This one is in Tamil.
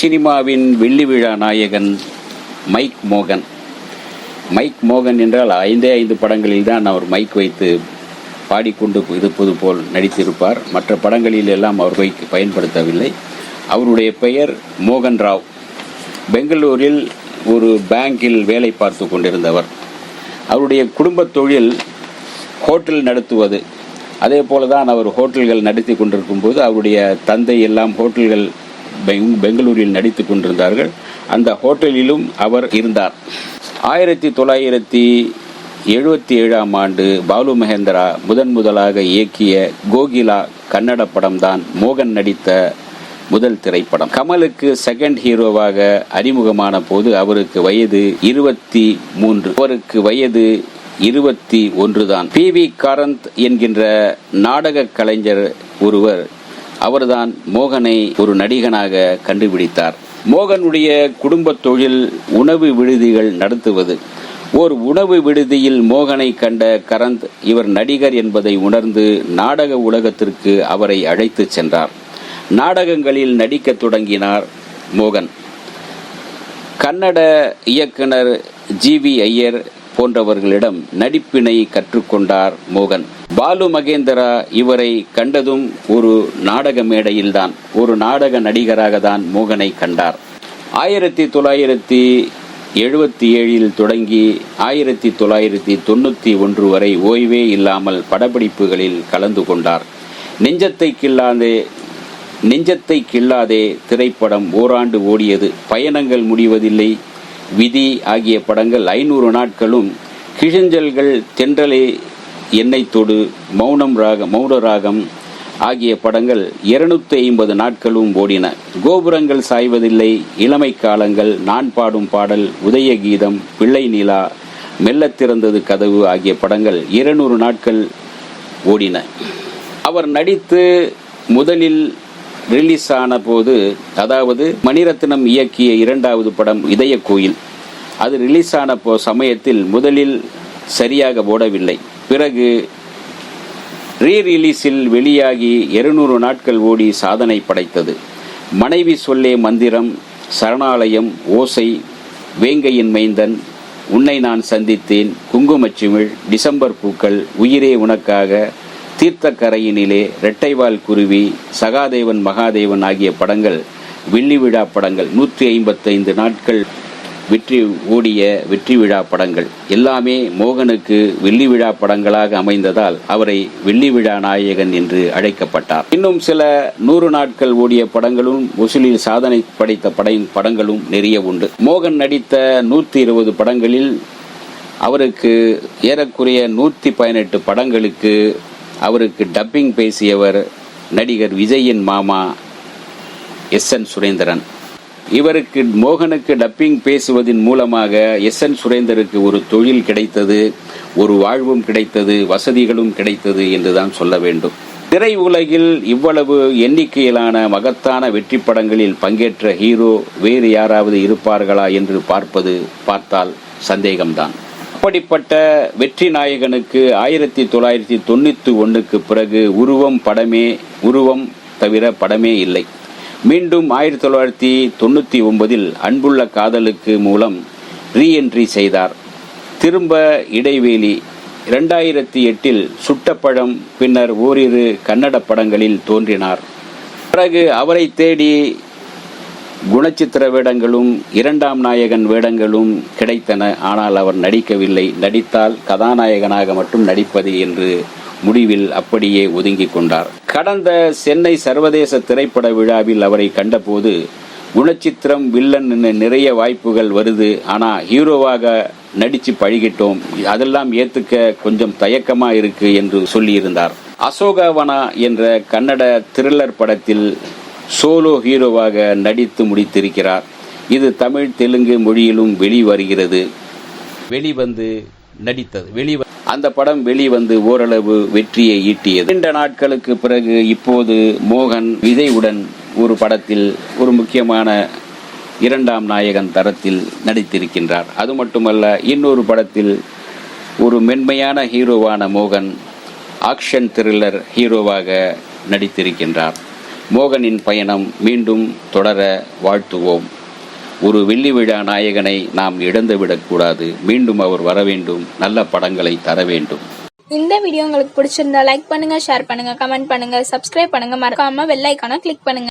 சினிமாவின் வெள்ளி விழா நாயகன் மைக் மோகன். மைக் மோகன் என்றால் ஐந்தே ஐந்து படங்களில் தான் அவர் மைக் வைத்து பாடிக்கொண்டு இருப்பது போல் நடித்திருப்பார். மற்ற படங்களில் எல்லாம் அவர் மைக் பயன்படுத்தவில்லை. அவருடைய பெயர் மோகன் ராவ். பெங்களூரில் ஒரு பேங்கில் வேலை பார்த்து கொண்டிருந்தவர். அவருடைய குடும்பத் தொழில் ஹோட்டல் நடத்துவது. அதே போல தான் அவர் ஹோட்டல்கள் நடத்தி கொண்டிருக்கும் போது அவருடைய தந்தை எல்லாம் ஹோட்டல்கள் பெங்களூரில் நடித்து கொண்டிருந்தார்கள். அந்த ஹோட்டலிலும் அவர் இருந்தார். ஆயிரத்தி தொள்ளாயிரத்தி எழுபத்தி ஏழாம் ஆண்டு பாலு மகேந்திரா முதன் முதலாக இயக்கிய கோகிலா கன்னட படம்தான் மோகன் நடித்த முதல் திரைப்படம். கமலுக்கு செகண்ட் ஹீரோவாக அறிமுகமான போது அவருக்கு வயது இருபத்தி மூன்று. அவருக்கு வயது இருபத்தி ஒன்றுதான் பி வி காரந்த் என்கின்ற நாடக கலைஞர் ஒருவர் அவர்தான் மோகனை ஒரு நடிகனாக கண்டுபிடித்தார். மோகனுடைய குடும்ப தொழில் உணவு விடுதிகள் நடத்துவது. ஓர் உணவு விடுதியில் மோகனை கண்ட கரந்த் இவர் நடிகர் என்பதை உணர்ந்து நாடக உலகத்திற்கு அவரை அழைத்துச் சென்றார். நாடகங்களில் நடிக்கத் தொடங்கினார் மோகன். கன்னட இயக்குனர் ஜி வி ஐயர் போன்றவர்களிடம் நடிப்பினை கற்றுக்கொண்டார் மோகன். பாலு மகேந்திரா இவரை கண்டதும் ஒரு நாடக மேடையில்தான் ஒரு நாடக நடிகராக தான் மோகனை கண்டார். ஆயிரத்தி தொள்ளாயிரத்தி எழுபத்தி ஏழில் தொடங்கி ஆயிரத்தி தொள்ளாயிரத்தி தொண்ணூற்றி ஒன்று வரை ஓய்வே இல்லாமல் படப்பிடிப்புகளில் கலந்து கொண்டார். நெஞ்சத்தை கில்லாதே நெஞ்சத்தை கில்லாதே திரைப்படம் ஓராண்டு ஓடியது. பயணங்கள் முடிவதில்லை விதி ஆகிய படங்கள் ஐநூறு நாட்களும் கிழிஞ்சல்கள் தென்றலே எண்ணெய் தொடு மௌனம் ராகம் மௌன ராகம் ஆகிய படங்கள் இருநூத்தி ஐம்பது நாட்களும் ஓடின. கோபுரங்கள் சாய்வதில்லை இளமை காலங்கள் நான் பாடும் பாடல் உதய கீதம் பிள்ளை நிலா மெல்ல திறந்தது கதவு ஆகிய படங்கள் இருநூறு நாட்கள் ஓடின. அவர் நடித்து முதலில் ரிலீஸ் ஆன போது அதாவது மணிரத்னம் இயக்கிய இரண்டாவது படம் இதய கோயில் அது ரிலீஸ் ஆன போ சமயத்தில் முதலில் சரியாக ஓடவில்லை பிறகு ரீ ரிலீஸில் வெளியாகி இருநூறு நாட்கள் ஓடி சாதனை படைத்தது. மனைவி சொல்லே மந்திரம் சரணாலயம் ஓசை வேங்கையின் மைந்தன் உன்னை நான் சந்தித்தேன் குங்குமச்சிமிழ் டிசம்பர் பூக்கள் உயிரே உனக்காக தீர்த்தக்கரையினிலே இரட்டைவால் குருவி சகாதேவன் மகாதேவன் ஆகிய படங்கள் வெள்ளி விழா படங்கள் நூற்றி ஐம்பத்தைந்து நாட்கள் வெற்றி ஓடிய வெற்றி விழா படங்கள். எல்லாமே மோகனுக்கு வெள்ளி விழா படங்களாக அமைந்ததால் அவரை வெள்ளி விழா நாயகன் என்று அழைக்கப்பட்டார். இன்னும் சில நூறு நாட்கள் ஓடிய படங்களும் வசூலில் சாதனை படைத்த படை படங்களும் நிறைய உண்டு. மோகன் நடித்த நூற்றி இருபது படங்களில் அவருக்கு ஏறக்குறைய நூற்றி பதினெட்டு படங்களுக்கு அவருக்கு டப்பிங் பேசியவர் நடிகர் விஜயின் மாமா எஸ் என் சுரேந்திரன். இவருக்கு மோகனுக்கு டப்பிங் பேசுவதன் மூலமாக எஸ் என் சுரேந்தருக்கு ஒரு தொழில் கிடைத்தது ஒரு வாழ்வும் கிடைத்தது வசதிகளும் கிடைத்தது என்றுதான் சொல்ல வேண்டும். திரை உலகில் இவ்வளவு எண்ணிக்கையிலான மகத்தான வெற்றி படங்களில் பங்கேற்ற ஹீரோ வேறு யாராவது இருப்பார்களா என்று பார்ப்பது பார்த்தால் சந்தேகம்தான். அப்படிப்பட்ட வெற்றி நாயகனுக்கு ஆயிரத்தி தொள்ளாயிரத்தி தொண்ணூத்தி ஒன்றுக்கு பிறகு உருவம் படமே உருவம் தவிர படமே இல்லை. மீண்டும் ஆயிரத்தி தொள்ளாயிரத்தி தொண்ணூற்றி ஒன்பதில் அன்புள்ள காதலுக்கு மூலம் ரீஎன்ட்ரி செய்தார். திரும்ப இடைவேளி இரண்டாயிரத்தி எட்டில் சுட்டப்பழம் பின்னர் ஓரிரு கன்னட படங்களில் தோன்றினார். பிறகு அவரை தேடி குணச்சித்திர வேடங்களும் இரண்டாம் நாயகன் வேடங்களும் கிடைத்தன. ஆனால் அவர் நடிக்கவில்லை. நடித்தால் கதாநாயகனாக மட்டும் நடிப்பது என்று முடிவில் அப்படியே ஒதுங்கிக் கொண்டார். கடந்த சென்னை சர்வதேச திரைப்பட விழாவில் அவரை கண்டபோது குணச்சித்திரம் வில்லன் நிறைய வாய்ப்புகள் வருது. ஆனால் ஹீரோவாக நடித்து பழகிட்டோம். அதெல்லாம் ஏற்றுக்க கொஞ்சம் தயக்கமாக இருக்கு என்று சொல்லியிருந்தார். அசோகாவனா என்ற கன்னட த்ரில்லர் படத்தில் சோலோ ஹீரோவாக நடித்து முடித்திருக்கிறார். இது தமிழ் தெலுங்கு மொழியிலும் வெளிவருகிறது. வெளிவந்து நடித்தது. வெளி அந்த படம் வெளிவந்து ஓரளவு வெற்றியை ஈட்டியது. இரண்டு நாட்களுக்கு பிறகு இப்போது மோகன் விஜயுடன் ஒரு படத்தில் ஒரு முக்கியமான இரண்டாம் நாயகன் தரத்தில் நடித்திருக்கின்றார். அது மட்டுமல்ல இன்னொரு படத்தில் ஒரு மென்மையான ஹீரோவான மோகன் ஆக்ஷன் த்ரில்லர் ஹீரோவாக நடித்திருக்கின்றார். மோகனின் பயணம் மீண்டும் தொடர வாழ்த்துவோம். ஒரு வெள்ளி விழா நாயகனை நாம் இழந்துவிடக்கூடாது மீண்டும் அவர் வர வேண்டும். நல்ல படங்களை தர வேண்டும். இந்த வீடியோ உங்களுக்கு பிடிச்சிருந்தா லைக் பண்ணுங்க ஷேர் பண்ணுங்க கமெண்ட் பண்ணுங்க சப்ஸ்கிரைப் பண்ணுங்க. மறக்காம வெள்ளைக்கான கிளிக் பண்ணுங்க.